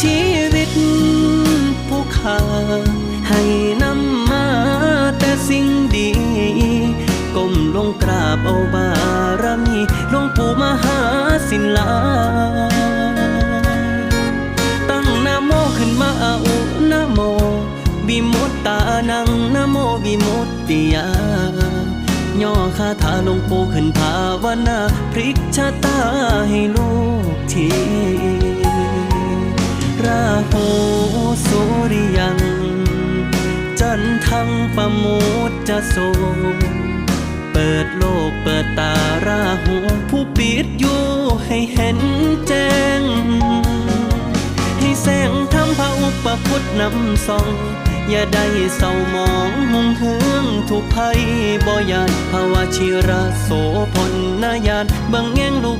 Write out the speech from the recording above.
ชีวิตผู้ขาให้นำมาแต่สิ่งดี ก้มลงกราบเอาบารมีหลวงปู่มหาศิลา ตั้งนะโมขึ้นมาอานะโมวิมุตตานังนะโมวิมุตติยาย่อคาถาหลวงปู่ขึ้นภาวนาพลิกชะตาให้ลูกที ราหูสุริยัง จันทังปะมุจจะโสเปิดโลกเปิดตาราหูผู้ปิดอยู่ให้เห็นแจ้ง ให้แสงทำพระอุปพุทธนำส่อง อย่าได้เศร้ามองหุงเฮืองทุกภัยบ่ยานภาวะชิระโสพลนายานบังแง่งลูก